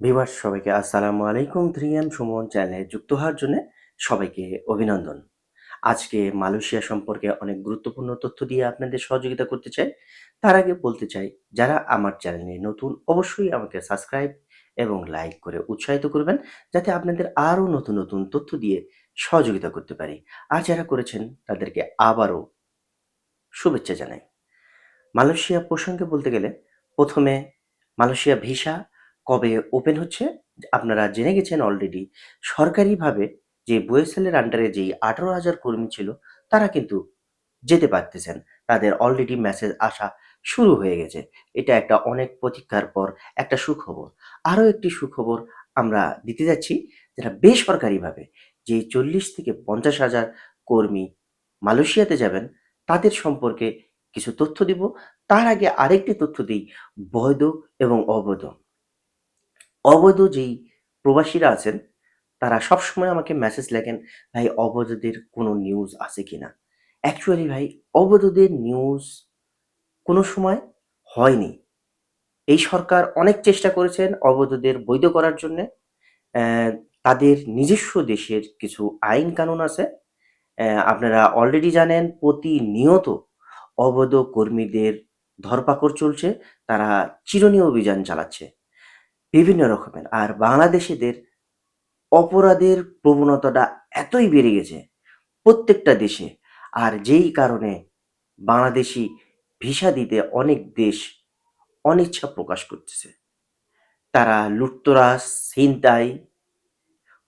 Viewers, সবাইকে আসসালামু আলাইকুম। থ্রি এম সুমন চ্যানেলে যুক্ত হওয়ার জন্য সবাইকে অভিনন্দন। আজকে মালয়েশিয়া সম্পর্কে অনেক গুরুত্বপূর্ণ তথ্য দিয়ে আপনাদের সহযোগিতা করতে চাই। তার আগে বলতে চাই, যারা আমার চ্যানেলে নতুন, অবশ্যই আমাকে সাবস্ক্রাইব এবং লাইক করে উৎসাহিত করবেন, যাতে আপনাদের আরও নতুন নতুন তথ্য দিয়ে সহযোগিতা করতে পারি। আর যারা করেছেন, তাদেরকে আবারও শুভেচ্ছা জানাই। মালয়েশিয়া প্রসঙ্গে বলতে গেলে, প্রথমে মালয়েশিয়া ভিসা কবে ওপেন হচ্ছে? আপনারা জেনে গেছেন অলরেডি সরকারিভাবে যে বুয়েসেলের আন্ডারে যেই আঠারো হাজার কর্মী ছিল, তারা কিন্তু যেতে পারতেছেন। তাদের অলরেডি মেসেজ আসা শুরু হয়ে গেছে। এটা একটা অনেক প্রতীক্ষার পর একটা সুখবর। আরও একটি সুখবর আমরা দিতে যাচ্ছি, যেটা বেসরকারিভাবে যে চল্লিশ থেকে পঞ্চাশ হাজার কর্মী মালয়েশিয়াতে যাবেন, তাদের সম্পর্কে কিছু তথ্য দিব। তার আগে আরেকটি তথ্য দিই, বৈধ এবং অবৈধ। অবৈধ যেই প্রবাসীরা আছেন, তারা সবসময় আমাকে মেসেজ লেখেন, ভাই, অবৈধদের কোনো নিউজ আছে কিনা? অ্যাকচুয়ালি ভাই, অবৈধদের নিউজ কোনো সময় হয়নি। এই সরকার অনেক চেষ্টা করেছেন অবৈধদের বৈধ করার জন্যে। তাদের নিজস্ব দেশের কিছু আইন কানুন আছে। আপনারা অলরেডি জানেন প্রতিনিয়ত অবৈধ কর্মীদের ধরপাকড় চলছে, তারা চিরনীয় অভিযান চালাচ্ছে। বিভিন্ন রকমের। আর বাংলাদেশিদের অপরাধের প্রবণতাটা এতই বেড়ে গেছে প্রত্যেকটা দেশে। আর যেই কারণে বাংলাদেশি ভিসা দিতে অনেক দেশ অনিচ্ছা প্রকাশ করতেছে। তারা লুটতরাজ, ছিনতাই,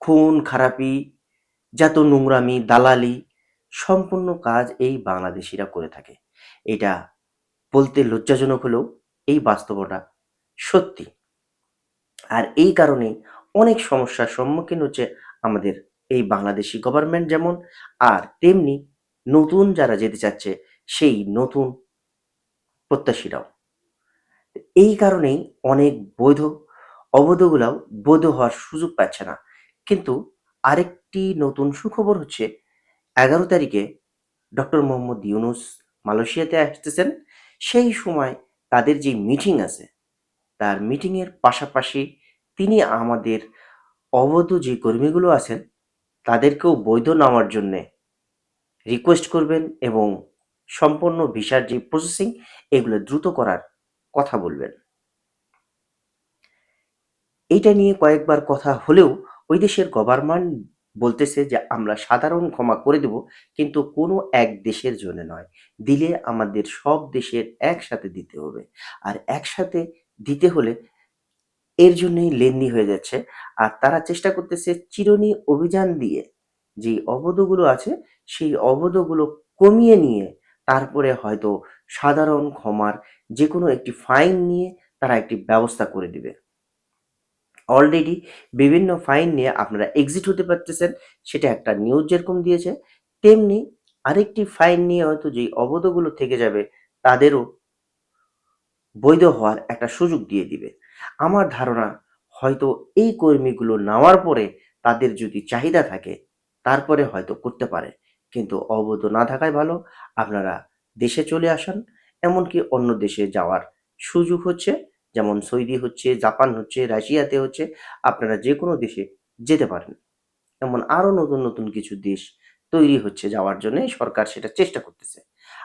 খুন, খারাপি যত নোংরামি, দালালি সম্পূর্ণ কাজ এই বাংলাদেশিরা করে থাকে। এটা বলতে লজ্জাজনক হলেও এই বাস্তবতা সত্যি। আর এই কারণে অনেক সমস্যার সম্মুখীন হচ্ছে আমাদের এই বাংলাদেশি গভর্নমেন্ট যেমন, আর তেমনি নতুন যারা যেতে চাচ্ছে সেই নতুন প্রত্যাশীরাও। এই কারণেই অনেক বৈধ, অবৈধগুলাও বৈধ হওয়ার সুযোগ পাচ্ছে না। কিন্তু আরেকটি নতুন সুখবর হচ্ছে, এগারো তারিখে ডক্টর মোহাম্মদ ইউনুস মালয়েশিয়াতে আসতেছেন। সেই সময় তাদের যে মিটিং আছে, তার মিটিংয়ের পাশাপাশি তিনি আমাদের অবৈধ যে কর্মীগুলো আছেন, তাদেরকেও বৈধ নেওয়ার জন্যে রিকোয়েস্ট করবেন এবং সম্পূর্ণ ভিসার যে প্রসেসিং এগুলো দ্রুত করার কথা বলবেন। এইটা নিয়ে কয়েকবার কথা হলেও ওই দেশের গভর্নমেন্ট বলতেছে যে, আমরা সাধারণ ক্ষমা করে দেব, কিন্তু কোনো এক দেশের জন্য নয়। দিলে আমাদের সব দেশের একসাথে দিতে হবে। আর একসাথে দিতে হলে এর জন্যই লেন্দি হয়ে যাচ্ছে। আর তারা চেষ্টা করতেছে চিরুনি অভিযান দিয়ে যে অবৈধগুলো আছে, সেই অবৈধগুলো কমিয়ে নিয়ে তারপরে হয়তো সাধারণ ক্ষমার যে কোনো একটি ফাইন নিয়ে তারা একটি ব্যবস্থা করে দিবে। অলরেডি বিভিন্ন ফাইন নিয়ে আপনারা এক্সিট হতে পারতেছেন, সেটা একটা নিউজ যেরকম দিয়েছে। তেমনি আরেকটি ফাইন নিয়ে হয়তো যেই অবৈধগুলো থেকে যাবে, তাদেরও বৈধ হওয়ার একটা সুযোগ দিয়ে দিবে। আমার ধারণা হয়তো এই কর্মীগুলো নেওয়ার পরে তাদের যদি চাহিদা থাকে, তারপরে হয়তো করতে পারে। কিন্তু অবৈধ না থাকায় ভালো। আপনারা দেশে চলে আসেন, এমনকি অন্য দেশে যাওয়ার সুযোগ হচ্ছে, যেমন সৌদি হচ্ছে, জাপান হচ্ছে, রাশিয়াতে হচ্ছে, আপনারা যে কোনো দেশে যেতে পারেন। এমন আরও নতুন নতুন কিছু দেশ তৈরি হচ্ছে যাওয়ার জন্য সরকার সেটা চেষ্টা করতেছে।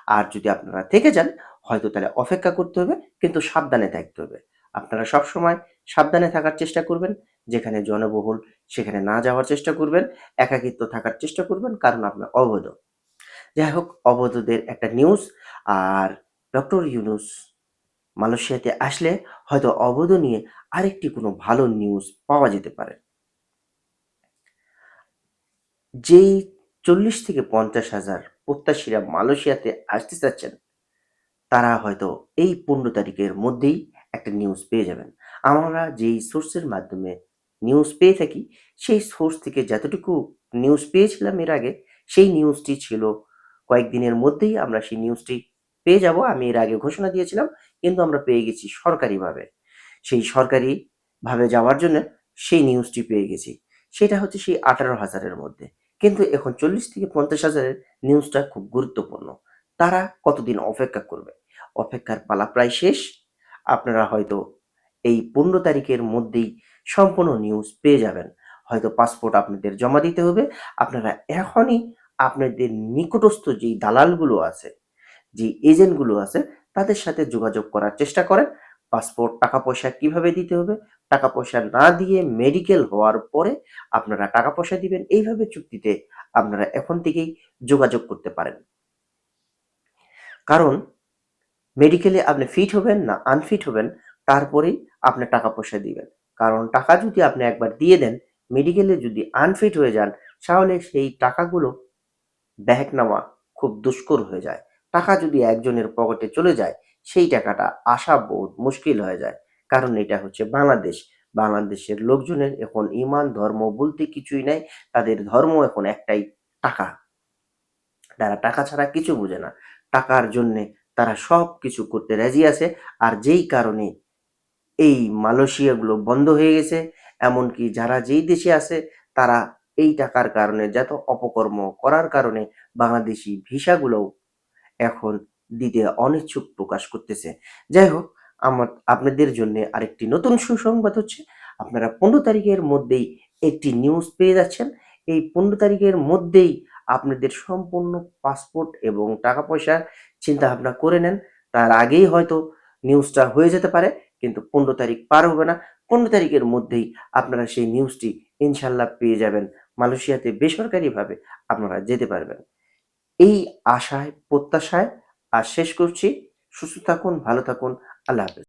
আর যদি আপনারা থেকে যান, হয়তো তাহলে অপেক্ষা করতে হবে, কিন্তু সাবধানে থাকতে হবে। আপনারা সব সময় সাবধানে থাকার চেষ্টা করবেন, যেখানে জনবহুল সেখানে না যাওয়ার চেষ্টা করবেন, একাকিত্ব থাকার চেষ্টা করবেন, কারণ আপনার অবৈধ। যাই হোক, অবৈধদের একটা নিউজ আর ডক্টর ইউনুস মালয়েশিয়াতে আসলে হয়তো অবৈধ নিয়ে আরেকটি কোনো ভালো নিউজ পাওয়া যেতে পারে। যেই চল্লিশ থেকে পঞ্চাশ হাজার প্রত্যাশীরা মালয়েশিয়াতে আসতে চাচ্ছেন, তারা হয়তো এই পনেরো তারিখের মধ্যেই একটা নিউজ পেয়ে যাবেন। আমরা যেই সোর্সের মাধ্যমে নিউজ পেয়ে থাকি, সেই সোর্স থেকে যতটুকু নিউজ পেয়েছিলাম এর আগে, সেই নিউজটি ছিল, কয়েকদিনের মধ্যেই আমরা সেই নিউজটি পেয়ে যাব। আমি এর আগে ঘোষণা দিয়েছিলাম, কিন্তু আমরা পেয়ে গেছি সরকারিভাবে। সেই সরকারিভাবে যাওয়ার জন্য সেই নিউজটি পেয়ে গেছি। সেটা হচ্ছে সেই আঠারো হাজারের মধ্যে। কিন্তু এখন চল্লিশ থেকে পঞ্চাশ হাজারের নিউজটা খুব গুরুত্বপূর্ণ। তারা কতদিন অপেক্ষা করবে? অপেক্ষার পালা প্রায় শেষ। আপনারা হয়তো এই পনেরো তারিখের মধ্যেই সম্পূর্ণ নিউজ পেয়ে যাবেন। হয়তো পাসপোর্ট আপনাদের জমা দিতে হবে। আপনারা এখনই আপনাদের নিকটস্থ যেই দালালগুলো আছে যে এজেন্টগুলো আছে, তাদের সাথে যোগাযোগ করার চেষ্টা করেন। পাসপোর্ট টাকা পয়সা কীভাবে দিতে হবে? টাকা পয়সা না দিয়ে মেডিকেল হওয়ার পরে আপনারা টাকা পয়সা দিবেন। এইভাবে চুক্তিতে আপনারা এখন থেকেই যোগাযোগ করতে পারেন। কারণ মেডিকেলে আপনি ফিট হবেন না আনফিট হবেন, তারপরেই আপনি টাকা পয়সা দিবেন। কারণ টাকা যদি আপনি একবার দিয়ে দেন মেডিকেলে যদি আনফিট হয়ে যান, তাহলে সেই টাকাগুলো ব্যাক নেওয়া খুব দুষ্কর হয়ে যায়। টাকা যদি একজনের পকেটে চলে যায়, সেই টাকাটা আসা বহুত মুশকিল হয়ে যায়। কারণ এটা হচ্ছে বাংলাদেশ। বাংলাদেশের লোকজনের এখন ইমান ধর্ম বলতে কিছুই নাই, তাদের ধর্ম এখন একটাই, টাকা। তারা টাকা ছাড়া কিছু বোঝে না। টাকার জন্যে তারা সব কিছু করতে রাজি আছে। আর যেই কারণে এই মালয়েশিয়াগুলো বন্ধ হয়ে গেছে, এমনকি যারা যেই দেশে আছে, তারা এই টাকার কারণে যত অপকর্ম করার কারণে বাংলাদেশি ভিসাগুলোও এখন দিতে অনিচ্ছুক প্রকাশ করতেছে। যাই হোক, আমার, আপনাদের জন্য আরেকটি নতুন সুসংবাদ হচ্ছে, আপনারা পনেরো তারিখের মধ্যেই একটি নিউজ পেয়ে যাচ্ছেন। এই পনেরো তারিখের মধ্যেই আপনাদের সম্পূর্ণ পাসপোর্ট এবং টাকা পয়সার চিন্তা ভাবনা করে নেন। তার আগেই হয়তো নিউজটা হয়ে যেতে পারে, কিন্তু পনেরো তারিখ পার হবে না। পনেরো তারিখের মধ্যেই আপনারা সেই নিউজটি ইনশাল্লাহ পেয়ে যাবেন। মালয়েশিয়াতে বেসরকারিভাবে আপনারা যেতে পারবেন। এই আশায়, প্রত্যাশায় আর শেষ করছি। সুস্থ থাকুন, ভালো থাকুন। আল্লাহ হাফেজ।